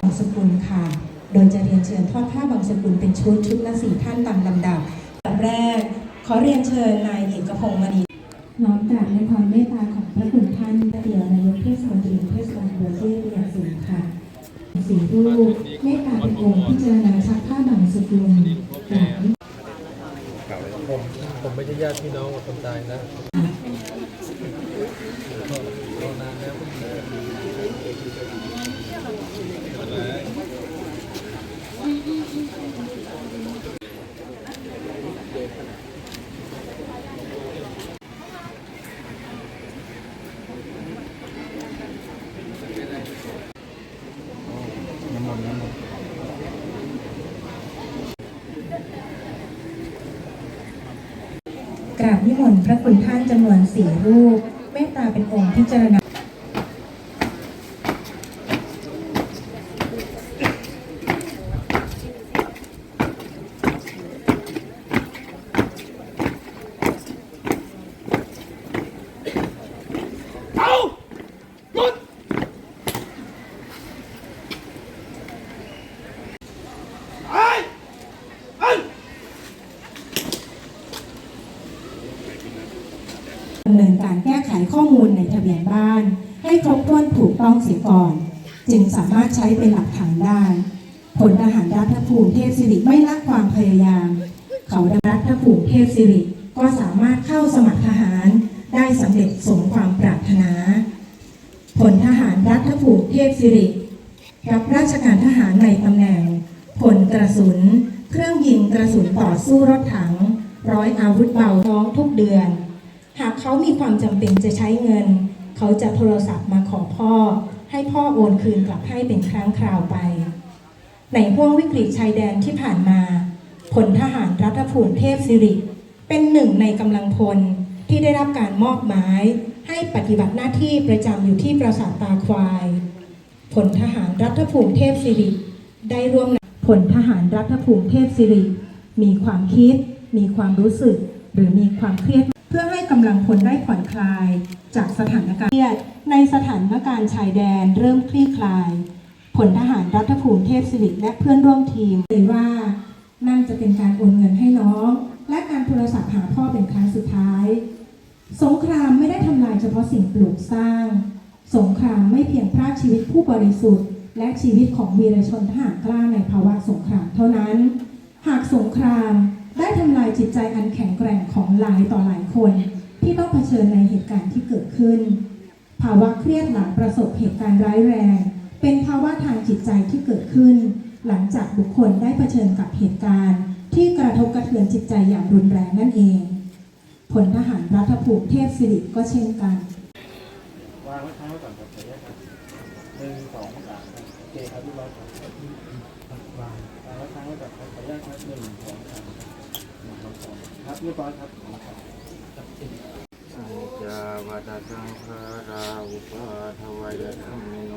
บางสกุลค่ะ โดยจะเรียนเชิญทอดผ้าบางสกุลเป็นชุดชุดละสี่ท่านตามลำดับแบบแรก ขอเรียนเชิญนายเอกพงศ์มณีน้อมกราบในความเมตตาของพระคุณท่านเดียวนายกเทศมนตรีเทศบาลบัวเชษอย่างสูงค่ะสี่รูปเมตตาเป็นองค์พิจารณาชักผ้าบางสกุลกราบผมผมไม่ใช่ญาติพี่น้องกับคนตายนะ กราบนิมนต์พระคุณท่านจำนวนสี่รูป เมตตาเป็นองค์พิจารณา ดำเนินการแก้ไขข้อมูลในทะเบียนบ้าน ให้ครบถ้วนถูกต้องเสียก่อน จึงสามารถใช้เป็นหลักฐานได้ผลทหารรัฐภูมิเทพสิริไม่ละความพยายาม เขาดรัฐภูมิเทพสิริก็สามารถเข้าสมัครทหารได้สำเร็จสมความปรารถนาผลทหารรัฐภูมิเทพสิริรับราชการทหารในตำแหน่งผลกระสุน เครื่องยิงกระสุนต่อสู้รถถัง ร้อยอาวุธเบาน้องทุกเดือน หากเขามีความจำเป็นจะใช้เงิน เขาจะโทรศัพท์มาขอพ่อ ให้พ่อโอนคืนกลับให้เป็นครั้งคราวไป ในห่วงวิกฤตชายแดนที่ผ่านมาพลทหารรัฐภูมิเทพสิริ เป็นหนึ่งในกำลังพลที่ได้รับการมอบหมาย ให้ปฏิบัติหน้าที่ประจำอยู่ที่ปราสาทตาควายพลทหารรัฐภูมิเทพสิริ ได้ร่วมพลทหารรัฐภูมิเทพสิริ มีความคิด มีความรู้สึก หรือมีความเครียด พื่อให้กำลังพลได้ผ่อนคลายจากสถานการณ์เครียดในสถานการณ์ชายแดนเริ่มคลี่คลายพลทหารรัฐภูมิเทพสิริและเพื่อนร่วมทีมเลยว่า นั่นจะเป็นการโอนเงินให้น้อง และการโทรศัพท์หาพ่อเป็นครั้งสุดท้าย สงครามไม่ได้ทำลายเฉพาะสิ่งปลูกสร้าง สงครามไม่เพียงพรากชีวิตผู้บริสุทธิ์ และชีวิตของวีรชนทหารกล้าในภาวะสงครามเท่านั้น หากสงครามำลายจิตใจอันแข็งแกร่งของหลายต่อหลายคน ที่ต้องเผชิญในเหตุการณ์ที่เกิดขึ้น ภาวะเครียดหลังประสบเหตุการณ์ร้ายแรง เป็นภาวะทางจิตใจที่เกิดขึ้น หลังจากบุคคลได้เผชิญกับเหตุการณ์ ที่กระทบกระเทือนจิตใจอย่างรุนแรงนั่นเองพลทหารรัฐภูมิเทพสิริก็เช่นกันวางไว้ค้างไว้ก่อนครับขออนุญาตครับหนึ่งสองสามโอเคครับพี่บอสวางวางไว้ค้างไว้ก่อนครับขออนุญาตครับหนึ่งสองสาม ครับหนึ่งสองสามครับเรียบร้อยครับขอบคุณครับสัจาวัตสังขาราอุปาทวายธรรมิโน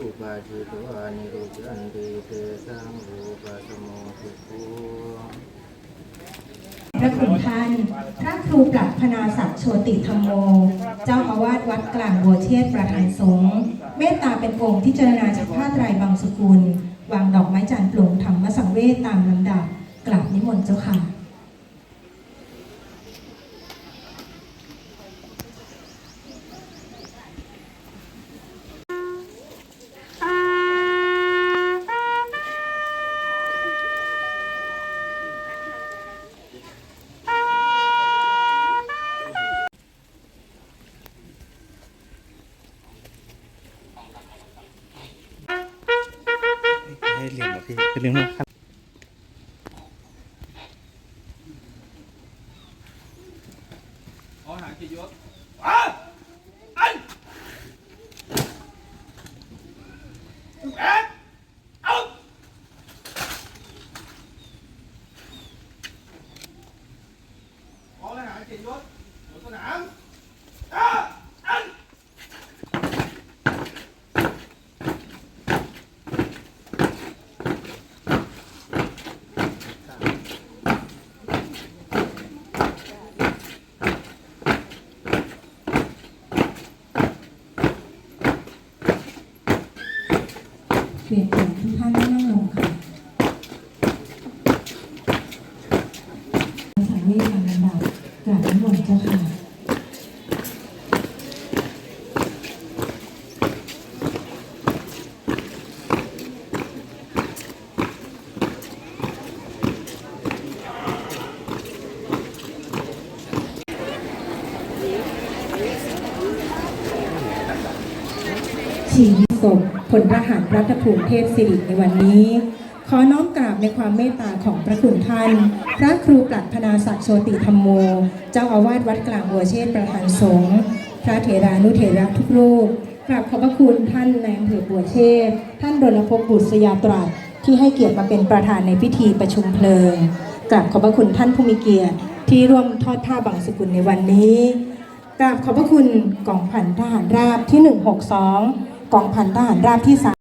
อุปาจิตวานิรุจันติเตสังรูปสโมทุโคพระคุณท่านพระครูปรัชพนาศักดิ์โชติธรรมโม เจ้าอาวาสวัดกลางบัวเชษประธานสงฆ์เมตตาเป็นองค์พิจรณาจากผ้าไตรบางสกุล วางดอกไม้จันทร์ปลงธรรมสังเวชตามลำดับ กราบนิมนต์เจ้าค่ะให้เหรียญเหรอพี่เป็นเหรียญครับ ขอหางจิตยศ ขอหางจิตยศหัวสนาม รียนเชิญทุกท่านได้นั่งลงค่ะสังเวชทางลำดับกราบนิมนต์เจ้าค่ะ ชีวิตศพพลทหารรัฐภูมิเทพสิริในวันนี้ ขอน้อมกราบในความเมตตาของพระคุณท่าน พระครูปลัดพนาศักดิ์โชติธรรมโม เจ้าอาวาสวัดกลางบัวเชษประธานสงฆ์พระเถรานุเถระทุกรูปกราบขอบพระคุณท่านนายอำเภอบัวเชษท่านดลภพบุษยาตรัสที่ให้เกียรติมาเป็นประธานในพิธีประชุมเพลิงกราบขอบพระคุณท่านผู้มีเกียรติที่ร่วมทอดผ้าบังสกุลในวันนี้กราบขอบพระคุณกองพันทหารราบที่ 162 กองพันทหารราบที่3